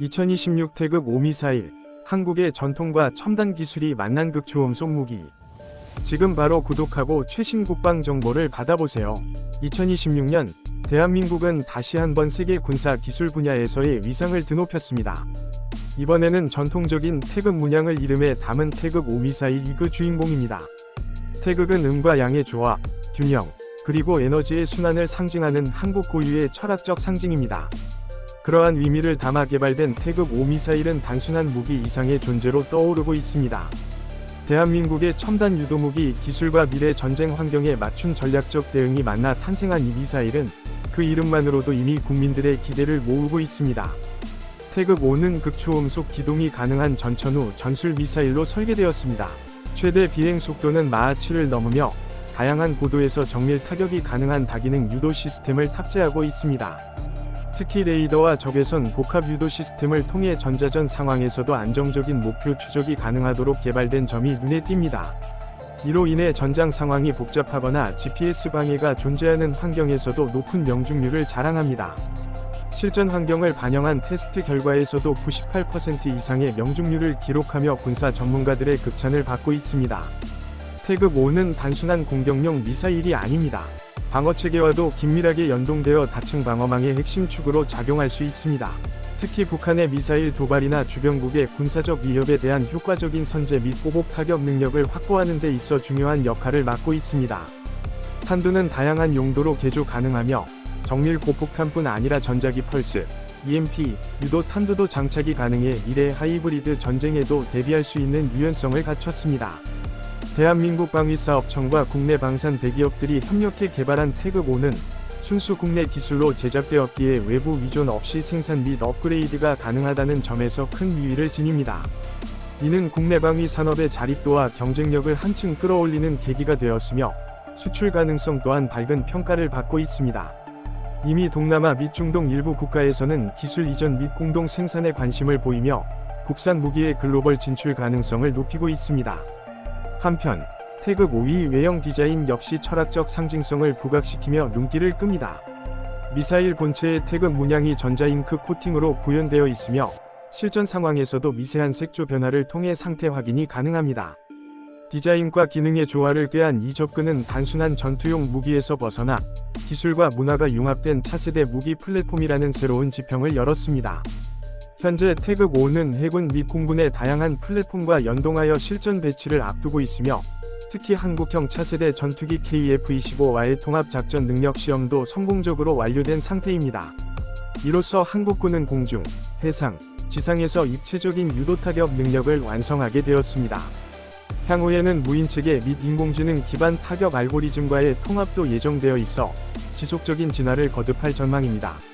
2026 태극 5미사일, 한국의 전통과 첨단 기술이 만난 극초음속 무기. 지금 바로 구독하고 최신 국방 정보를 받아보세요. 2026년 대한민국은 다시 한번 세계 군사 기술 분야에서의 위상을 드높였습니다. 이번에는 전통적인 태극 문양을 이름에 담은 태극 5미사일 이 그 주인공입니다. 태극은 음과 양의 조화, 균형, 그리고 에너지의 순환을 상징하는 한국 고유의 철학적 상징입니다. 그러한 의미를 담아 개발된 태극 5 미사일은 단순한 무기 이상의 존재로 떠오르고 있습니다. 대한민국의 첨단 유도무기 기술과 미래 전쟁 환경에 맞춘 전략적 대응이 만나 탄생한 이 미사일은 그 이름만으로도 이미 국민들의 기대를 모으고 있습니다. 태극 5는 극초음속 기동이 가능한 전천 후 전술 미사일로 설계되었습니다. 최대 비행 속도는 마하 7을 넘으며 다양한 고도에서 정밀 타격이 가능한 다기능 유도 시스템을 탑재하고 있습니다. 특히 레이더와 적외선 복합 유도 시스템을 통해 전자전 상황에서도 안정적인 목표 추적이 가능하도록 개발된 점이 눈에 띕니다. 이로 인해 전장 상황이 복잡하거나 GPS 방해가 존재하는 환경에서도 높은 명중률을 자랑합니다. 실전 환경을 반영한 테스트 결과에서도 98% 이상의 명중률을 기록하며 군사 전문가들의 극찬을 받고 있습니다. 태극 5는 단순한 공격용 미사일이 아닙니다. 방어 체계와도 긴밀하게 연동되어 다층 방어망의 핵심 축으로 작용할 수 있습니다. 특히 북한의 미사일 도발이나 주변국의 군사적 위협에 대한 효과적인 선제 및 보복 타격 능력을 확보하는 데 있어 중요한 역할을 맡고 있습니다. 탄두는 다양한 용도로 개조 가능하며 정밀 고폭탄뿐 아니라 전자기 펄스, EMP, 유도 탄두도 장착이 가능해 미래 하이브리드 전쟁에도 대비할 수 있는 유연성을 갖췄습니다. 대한민국 방위사업청과 국내 방산 대기업들이 협력해 개발한 태극5는 순수 국내 기술로 제작되었기에 외부 위존 없이 생산 및 업그레이드가 가능하다는 점에서 큰 위위를 지닙니다. 이는 국내 방위 산업의 자립도와 경쟁력을 한층 끌어올리는 계기가 되었으며 수출 가능성 또한 밝은 평가를 받고 있습니다. 이미 동남아 및 중동 일부 국가에서는 기술 이전 및 공동 생산에 관심을 보이며 국산 무기의 글로벌 진출 가능성을 높이고 있습니다. 한편 태극 5위 외형 디자인 역시 철학적 상징성을 부각시키며 눈길을 끕니다. 미사일 본체의 태극 문양이 전자잉크 코팅으로 구현되어 있으며 실전 상황에서도 미세한 색조 변화를 통해 상태 확인이 가능합니다. 디자인과 기능의 조화를 꾀한 이 접근은 단순한 전투용 무기에서 벗어나 기술과 문화가 융합된 차세대 무기 플랫폼이라는 새로운 지평을 열었습니다. 현재 태극 5는 해군 및 공군의 다양한 플랫폼과 연동하여 실전 배치를 앞두고 있으며 특히 한국형 차세대 전투기 KF-25와의 통합 작전 능력 시험도 성공적으로 완료된 상태입니다. 이로써 한국군은 공중, 해상, 지상에서 입체적인 유도 타격 능력을 완성하게 되었습니다. 향후에는 무인체계 및 인공지능 기반 타격 알고리즘과의 통합도 예정되어 있어 지속적인 진화를 거듭할 전망입니다.